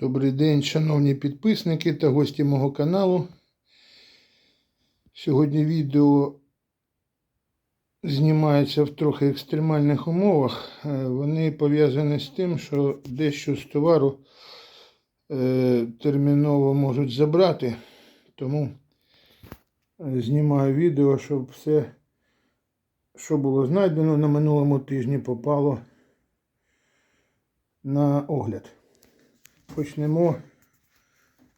Добрий день, шановні підписники та гості мого каналу. Сьогодні відео знімається в трохи екстремальних умовах. Е, Вони пов'язані з тим, що дещо з товару е, терміново можуть забрати. Тому е, знімаю відео, щоб все, що було знайдено на минулому тижні, попало на огляд. Почнемо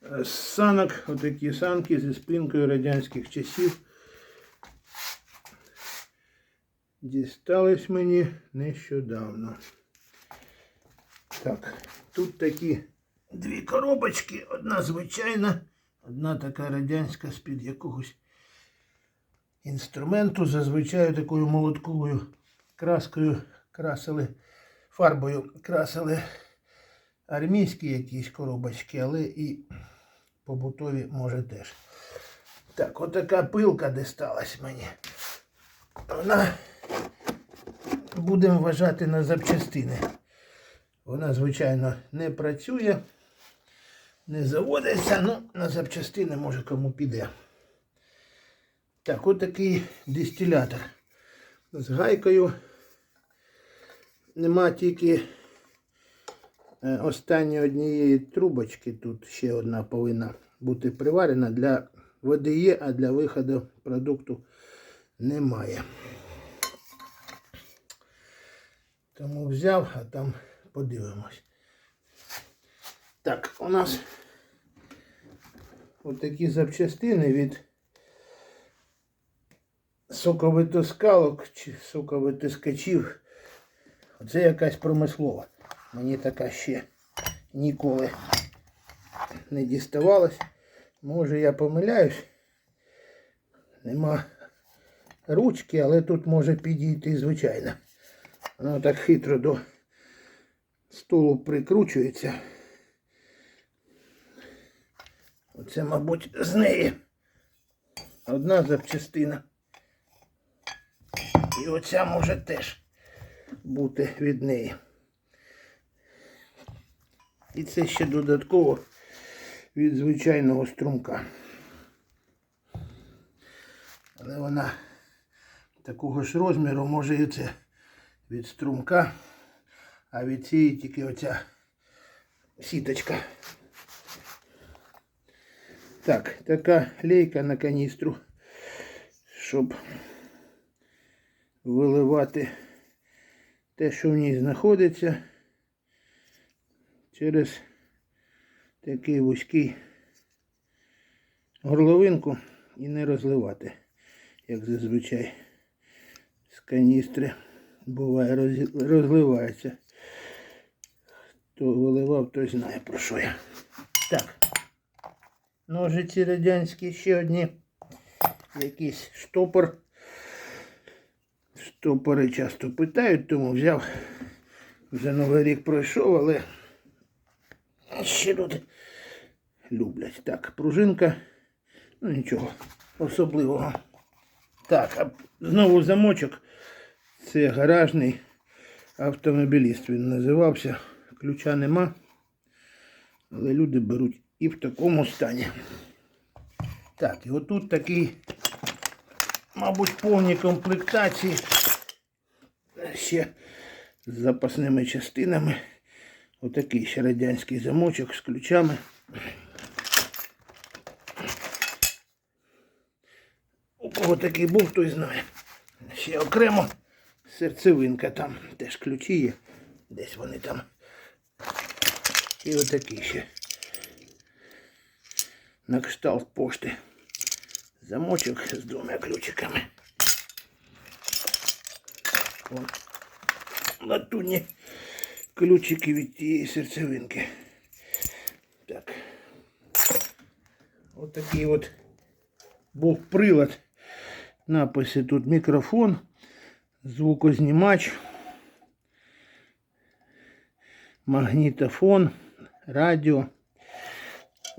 е, з санок. Отакі санки зі спинкою радянських часів. Дістались мені нещодавно. Так, тут такі дві коробочки. Одна звичайна, одна така радянська з-під якогось інструменту. Зазвичай такою молотковою краскою красили, фарбою красили армійські якісь коробочки, але і побутові може теж. Так, отака пилка дісталась мені. Вона будемо вважати на запчастини. Вона, звичайно, не працює, не заводиться, ну на запчастини може кому піде. Так, отакий дистилятор. З гайкою. Нема тільки останньої однієї трубочки, тут ще одна повинна бути приварена. Для води є, а для виходу продукту немає. Тому взяв, а там подивимось. Так, у нас отакі запчастини від соковитоскалок чи соковитискачів. Оце якась промислова. Мені така ще ніколи не діставалась. Може я помиляюсь. Нема ручки, але тут може підійти звичайно. Воно так хитро до столу прикручується. Оце, мабуть, з неї одна запчастина. І оця може теж бути від неї. І це ще додатково від звичайного струмка. Але вона такого ж розміру може і це від струмка, а від цієї тільки оця сіточка. Так, така лейка на каністру, щоб виливати те, що в ній знаходиться через такий вузький горловинку і не розливати, як зазвичай з каністри буває роз- розливається. Хто виливав, той знає про що я. Так. Ножиці радянські ще одні. Якийсь штопор. Штопори часто питають, тому взяв. Вже новий рік пройшов, але ще люди люблять. Так, пружинка. Ну нічого особливого. Так, а знову замочок. Це гаражний автомобіліст. Він називався. Ключа нема. Але люди беруть і в такому стані. Так, і отут такий, мабуть, повні комплектації. Ще з запасними частинами. Отакий ще радянський замочок з ключами. У кого такий був, той знає. Ще окремо серцевинка там. Теж ключі є. Десь вони там. І отакий ще. На кшталт пошти. Замочок з двома ключиками. Вон. Латунні ключики від тієї серцевинки. Так. От такий от був прилад. Написи тут мікрофон, звукознімач, магнітофон, радіо.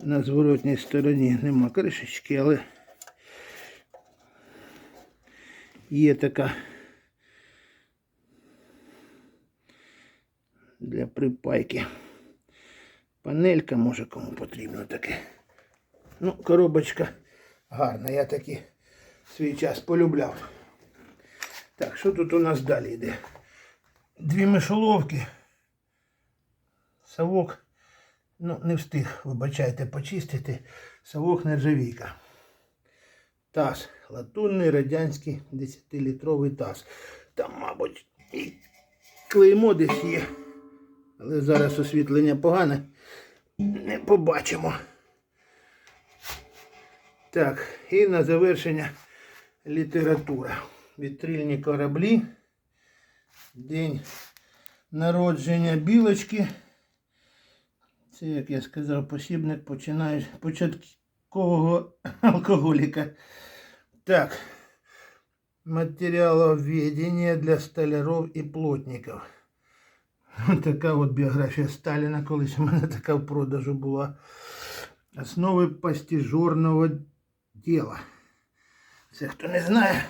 На зворотній стороні нема кришечки, але є така для припайки. Панелька, може кому потрібно таке. Ну, коробочка гарна, я таки свій час полюбляв. Так, що тут у нас далі йде? Дві мишоловки. Совок, ну, не встиг, вибачайте, почистити. Совок нержавійка. Таз. Латунний радянський 10-літровий таз. Там, мабуть, і клеймо десь є. Але зараз освітлення погане. Не побачимо. Так, і на завершення література. Вітрильні кораблі. День народження білочки. Це, як я сказав, посібник починає початкового алкоголіка. Так. Материаловедение для столяров і плотників. Ось така от біографія Сталіна, колись у мене така в продажу була. Основи постіжорного діла. Це хто не знає,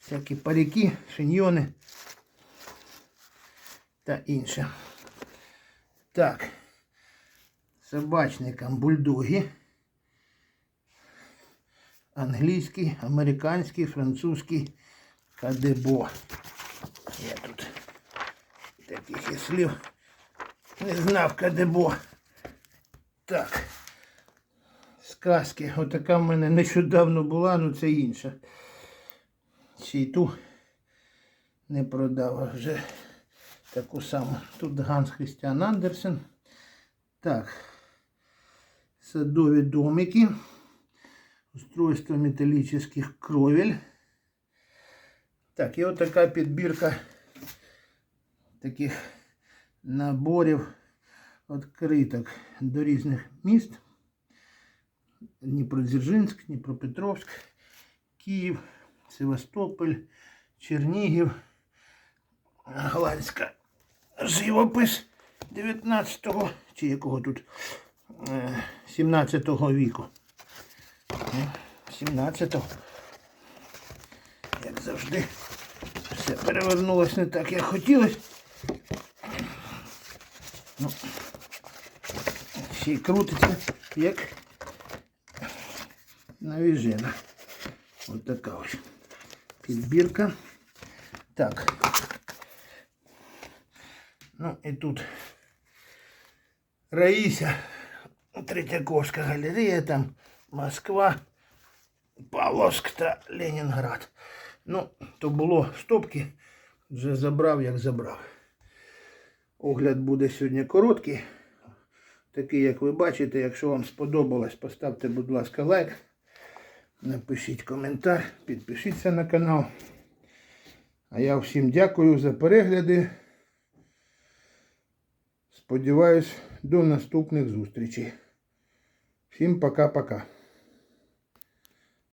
всякі парики, шиньйони та інше. Так. Собачникам бульдоги. Англійський, американський, французький кадебо. Я тут таких слів не знав кадебо. Так. Сказки. Отака в мене нещодавно була, ну це інша. Ще ту не продав, а вже таку саму. Тут Ганс Христіан Андерсен. Так. Садові домики. Устройство металлических кровель. Так, і от така підбірка таких наборів відкриток до різних міст. Дніпродзержинськ, Дніпропетровськ, Київ, Севастополь, Чернігів, Голландська живопис 19-го чи якого тут е, 17-го віку. 17-го. Як завжди, все перевернулося не так, як хотілося. Ну, ще крутиться, як навіжена. Ось така ось підбірка. Так. Ну і тут Раїся, Третьяковська галерея, там Москва, Павловськ та Ленінград. Ну, то було стопки, вже забрав, як забрав. Огляд буде сьогодні короткий. Такий, як ви бачите, якщо вам сподобалось, поставте, будь ласка, лайк. Напишіть коментар, підпишіться на канал. А я всім дякую за перегляди. Сподіваюсь, до наступних зустрічей. Всім пока-пока.